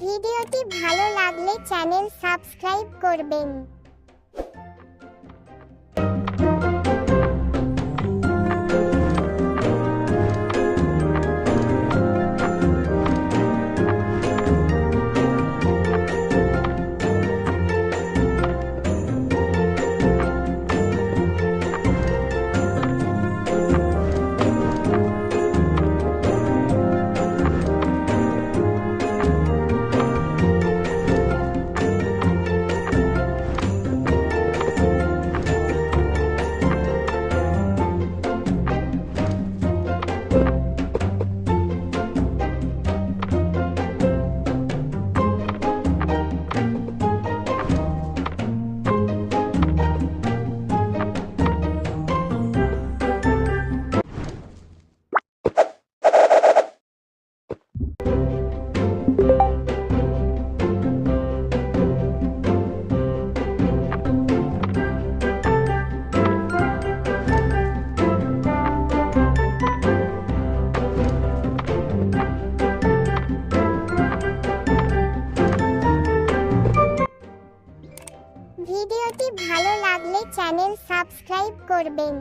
ভিডিওটি ভালো লাগলে চ্যানেল সাবস্ক্রাইব করবেন। ভিডিওটি ভালো লাগলে চ্যানেল সাবস্ক্রাইব করবেন।